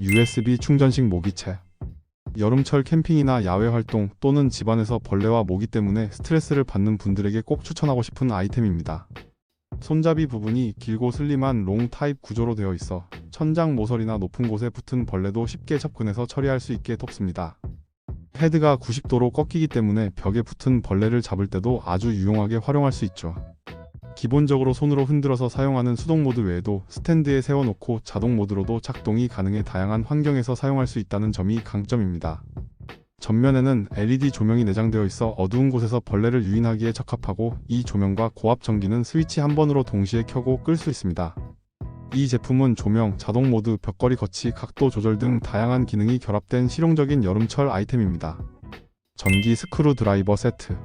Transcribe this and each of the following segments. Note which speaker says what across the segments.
Speaker 1: USB 충전식 모기채. 여름철 캠핑이나 야외 활동 또는 집안에서 벌레와 모기 때문에 스트레스를 받는 분들에게 꼭 추천하고 싶은 아이템입니다. 손잡이 부분이 길고 슬림한 롱 타입 구조로 되어 있어 천장 모서리나 높은 곳에 붙은 벌레도 쉽게 접근해서 처리할 수 있게 돕습니다. 헤드가 90도로 꺾이기 때문에 벽에 붙은 벌레를 잡을 때도 아주 유용하게 활용할 수 있죠. 기본적으로 손으로 흔들어서 사용하는 수동 모드 외에도 스탠드에 세워놓고 자동 모드로도 작동이 가능해 다양한 환경에서 사용할 수 있다는 점이 강점입니다. 전면에는 LED 조명이 내장되어 있어 어두운 곳에서 벌레를 유인하기에 적합하고 이 조명과 고압 전기는 스위치 한 번으로 동시에 켜고 끌 수 있습니다. 이 제품은 조명, 자동 모드, 벽걸이 거치, 각도 조절 등 다양한 기능이 결합된 실용적인 여름철 아이템입니다. 전기 스크루 드라이버 세트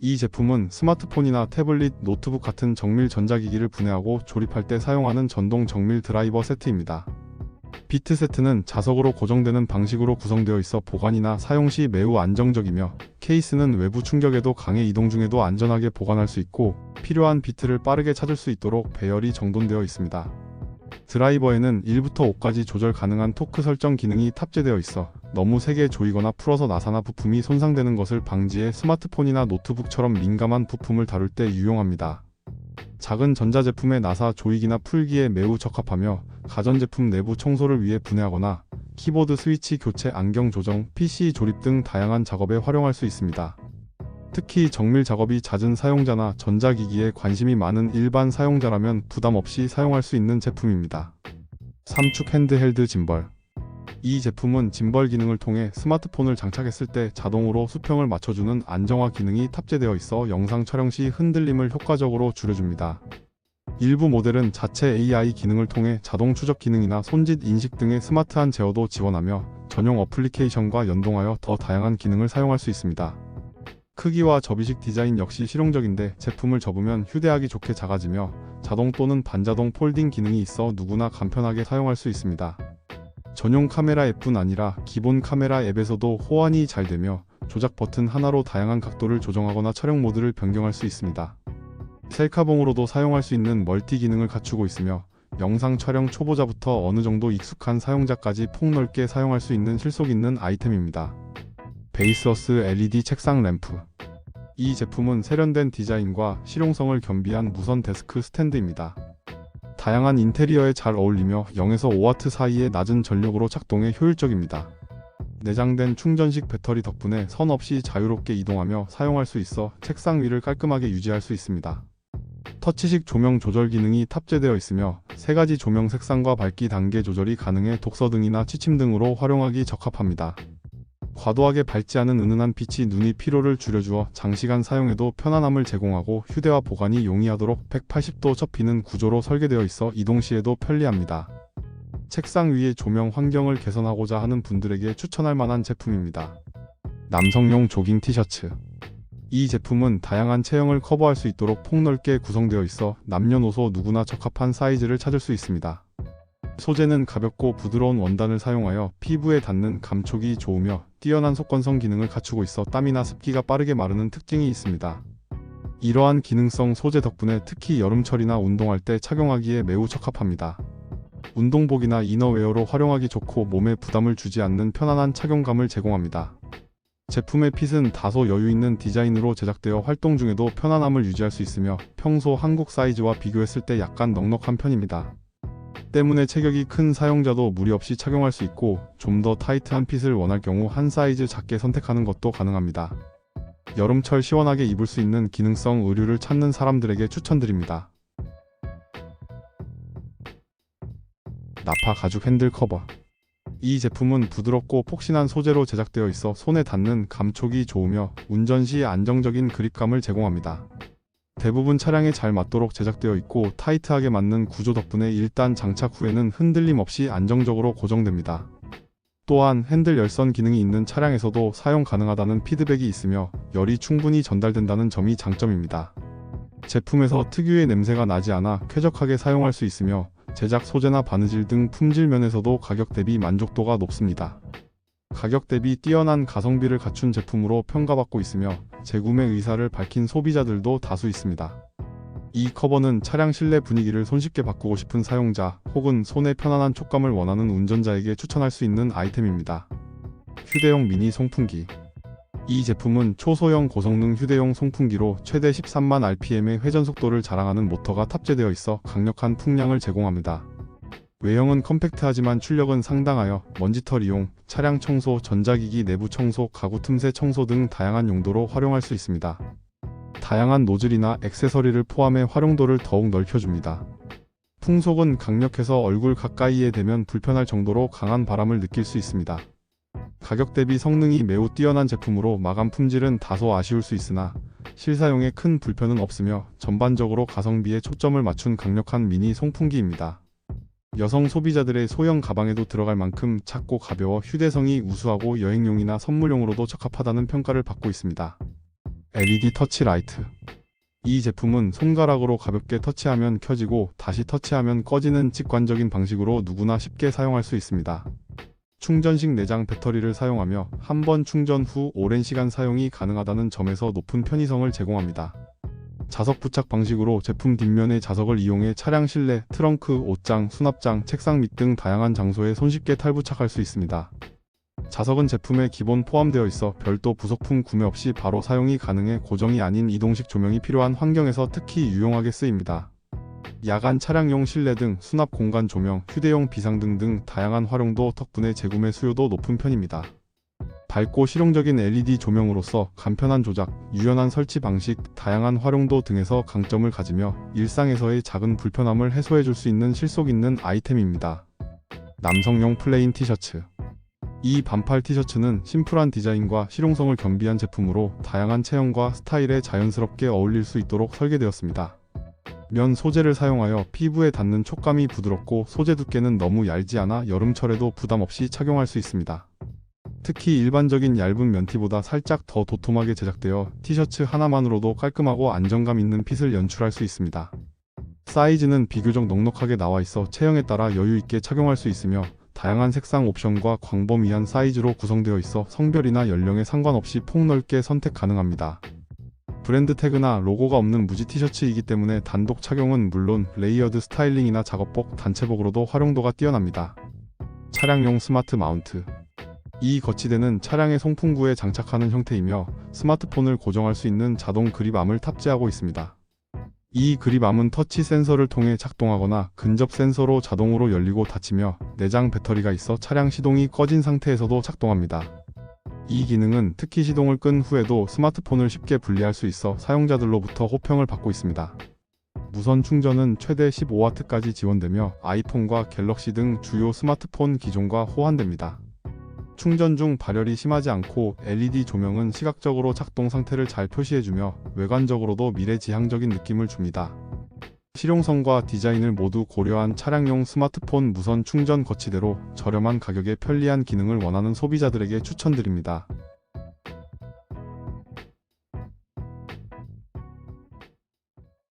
Speaker 1: 이 제품은 스마트폰이나 태블릿, 노트북 같은 정밀 전자기기를 분해하고 조립할 때 사용하는 전동 정밀 드라이버 세트입니다. 비트 세트는 자석으로 고정되는 방식으로 구성되어 있어 보관이나 사용 시 매우 안정적이며 케이스는 외부 충격에도 강해 이동 중에도 안전하게 보관할 수 있고 필요한 비트를 빠르게 찾을 수 있도록 배열이 정돈되어 있습니다. 드라이버에는 1부터 5까지 조절 가능한 토크 설정 기능이 탑재되어 있어 너무 세게 조이거나 풀어서 나사나 부품이 손상되는 것을 방지해 스마트폰이나 노트북처럼 민감한 부품을 다룰 때 유용합니다. 작은 전자제품의 나사 조이기나 풀기에 매우 적합하며 가전제품 내부 청소를 위해 분해하거나 키보드 스위치 교체 안경 조정, PC 조립 등 다양한 작업에 활용할 수 있습니다. 특히 정밀 작업이 잦은 사용자나 전자기기에 관심이 많은 일반 사용자라면 부담 없이 사용할 수 있는 제품입니다. 삼축 핸드헬드 짐벌 이 제품은 짐벌 기능을 통해 스마트폰을 장착했을 때 자동으로 수평을 맞춰주는 안정화 기능이 탑재되어 있어 영상 촬영 시 흔들림을 효과적으로 줄여줍니다. 일부 모델은 자체 AI 기능을 통해 자동 추적 기능이나 손짓 인식 등의 스마트한 제어도 지원하며 전용 어플리케이션과 연동하여 더 다양한 기능을 사용할 수 있습니다. 크기와 접이식 디자인 역시 실용적인데 제품을 접으면 휴대하기 좋게 작아지며 자동 또는 반자동 폴딩 기능이 있어 누구나 간편하게 사용할 수 있습니다. 전용 카메라 앱뿐 아니라 기본 카메라 앱에서도 호환이 잘 되며 조작 버튼 하나로 다양한 각도를 조정하거나 촬영 모드를 변경할 수 있습니다. 셀카봉으로도 사용할 수 있는 멀티 기능을 갖추고 있으며 영상 촬영 초보자부터 어느 정도 익숙한 사용자까지 폭넓게 사용할 수 있는 실속 있는 아이템입니다. 베이스어스 LED 책상 램프 이 제품은 세련된 디자인과 실용성을 겸비한 무선 데스크 스탠드입니다. 다양한 인테리어에 잘 어울리며 0에서 5W 사이의 낮은 전력으로 작동해 효율적입니다. 내장된 충전식 배터리 덕분에 선 없이 자유롭게 이동하며 사용할 수 있어 책상 위를 깔끔하게 유지할 수 있습니다. 터치식 조명 조절 기능이 탑재되어 있으며 세 가지 조명 색상과 밝기 단계 조절이 가능해 독서 등이나 취침 등으로 활용하기 적합합니다. 과도하게 밝지 않은 은은한 빛이 눈이 피로를 줄여주어 장시간 사용해도 편안함을 제공하고 휴대와 보관이 용이하도록 180도 접히는 구조로 설계되어 있어 이동 시에도 편리합니다. 책상 위의 조명 환경을 개선하고자 하는 분들에게 추천할 만한 제품입니다. 남성용 조깅 티셔츠 이 제품은 다양한 체형을 커버할 수 있도록 폭넓게 구성되어 있어 남녀노소 누구나 적합한 사이즈를 찾을 수 있습니다. 소재는 가볍고 부드러운 원단을 사용하여 피부에 닿는 감촉이 좋으며 뛰어난 속건성 기능을 갖추고 있어 땀이나 습기가 빠르게 마르는 특징이 있습니다. 이러한 기능성 소재 덕분에 특히 여름철이나 운동할 때 착용하기에 매우 적합합니다. 운동복이나 이너웨어로 활용하기 좋고 몸에 부담을 주지 않는 편안한 착용감을 제공합니다. 제품의 핏은 다소 여유 있는 디자인으로 제작되어 활동 중에도 편안함을 유지할 수 있으며 평소 한국 사이즈와 비교했을 때 약간 넉넉한 편입니다. 때문에 체격이 큰 사용자도 무리 없이 착용할 수 있고 좀 더 타이트한 핏을 원할 경우 한 사이즈 작게 선택하는 것도 가능합니다. 여름철 시원하게 입을 수 있는 기능성 의류를 찾는 사람들에게 추천드립니다. 나파 가죽 핸들 커버 이 제품은 부드럽고 폭신한 소재로 제작되어 있어 손에 닿는 감촉이 좋으며 운전 시 안정적인 그립감을 제공합니다. 대부분 차량에 잘 맞도록 제작되어 있고 타이트하게 맞는 구조 덕분에 일단 장착 후에는 흔들림 없이 안정적으로 고정됩니다. 또한 핸들 열선 기능이 있는 차량에서도 사용 가능하다는 피드백이 있으며 열이 충분히 전달된다는 점이 장점입니다. 제품에서 특유의 냄새가 나지 않아 쾌적하게 사용할 수 있으며 제작 소재나 바느질 등 품질 면에서도 가격 대비 만족도가 높습니다. 가격 대비 뛰어난 가성비를 갖춘 제품으로 평가받고 있으며 재구매 의사를 밝힌 소비자들도 다수 있습니다. 이 커버는 차량 실내 분위기를 손쉽게 바꾸고 싶은 사용자 혹은 손의 편안한 촉감을 원하는 운전자에게 추천할 수 있는 아이템입니다. 휴대용 미니 송풍기 이 제품은 초소형 고성능 휴대용 송풍기로 최대 13만 rpm의 회전 속도를 자랑하는 모터가 탑재되어 있어 강력한 풍량을 제공합니다. 외형은 컴팩트하지만 출력은 상당하여 먼지털 이용, 차량 청소, 전자기기 내부 청소, 가구 틈새 청소 등 다양한 용도로 활용할 수 있습니다. 다양한 노즐이나 액세서리를 포함해 활용도를 더욱 넓혀줍니다. 풍속은 강력해서 얼굴 가까이에 대면 불편할 정도로 강한 바람을 느낄 수 있습니다. 가격 대비 성능이 매우 뛰어난 제품으로 마감 품질은 다소 아쉬울 수 있으나 실사용에 큰 불편은 없으며 전반적으로 가성비에 초점을 맞춘 강력한 미니 송풍기입니다. 여성 소비자들의 소형 가방에도 들어갈 만큼 작고 가벼워 휴대성이 우수하고 여행용이나 선물용으로도 적합하다는 평가를 받고 있습니다. LED 터치 라이트 이 제품은 손가락으로 가볍게 터치하면 켜지고 다시 터치하면 꺼지는 직관적인 방식으로 누구나 쉽게 사용할 수 있습니다. 충전식 내장 배터리를 사용하며 한 번 충전 후 오랜 시간 사용이 가능하다는 점에서 높은 편의성을 제공합니다. 자석 부착 방식으로 제품 뒷면의 자석을 이용해 차량 실내, 트렁크, 옷장, 수납장, 책상 밑 등 다양한 장소에 손쉽게 탈부착할 수 있습니다. 자석은 제품에 기본 포함되어 있어 별도 부속품 구매 없이 바로 사용이 가능해 고정이 아닌 이동식 조명이 필요한 환경에서 특히 유용하게 쓰입니다. 야간 차량용 실내 등 수납 공간 조명, 휴대용 비상등 등 다양한 활용도 덕분에 재구매 수요도 높은 편입니다. 밝고 실용적인 LED 조명으로서 간편한 조작, 유연한 설치 방식, 다양한 활용도 등에서 강점을 가지며 일상에서의 작은 불편함을 해소해 줄 수 있는 실속 있는 아이템입니다. 남성용 플레인 티셔츠 이 반팔 티셔츠는 심플한 디자인과 실용성을 겸비한 제품으로 다양한 체형과 스타일에 자연스럽게 어울릴 수 있도록 설계되었습니다. 면 소재를 사용하여 피부에 닿는 촉감이 부드럽고 소재 두께는 너무 얇지 않아 여름철에도 부담 없이 착용할 수 있습니다. 특히 일반적인 얇은 면티보다 살짝 더 도톰하게 제작되어 티셔츠 하나만으로도 깔끔하고 안정감 있는 핏을 연출할 수 있습니다. 사이즈는 비교적 넉넉하게 나와 있어 체형에 따라 여유 있게 착용할 수 있으며 다양한 색상 옵션과 광범위한 사이즈로 구성되어 있어 성별이나 연령에 상관없이 폭넓게 선택 가능합니다. 브랜드 태그나 로고가 없는 무지 티셔츠이기 때문에 단독 착용은 물론 레이어드 스타일링이나 작업복, 단체복으로도 활용도가 뛰어납니다. 차량용 스마트 마운트 이 거치대는 차량의 송풍구에 장착하는 형태이며 스마트폰을 고정할 수 있는 자동 그립암을 탑재하고 있습니다. 이 그립암은 터치 센서를 통해 작동하거나 근접 센서로 자동으로 열리고 닫히며 내장 배터리가 있어 차량 시동이 꺼진 상태에서도 작동합니다. 이 기능은 특히 시동을 끈 후에도 스마트폰을 쉽게 분리할 수 있어 사용자들로부터 호평을 받고 있습니다. 무선 충전은 최대 15W까지 지원되며 아이폰과 갤럭시 등 주요 스마트폰 기종과 호환됩니다. 충전 중 발열이 심하지 않고 LED 조명은 시각적으로 작동 상태를 잘 표시해주며 외관적으로도 미래지향적인 느낌을 줍니다. 실용성과 디자인을 모두 고려한 차량용 스마트폰 무선 충전 거치대로 저렴한 가격에 편리한 기능을 원하는 소비자들에게 추천드립니다.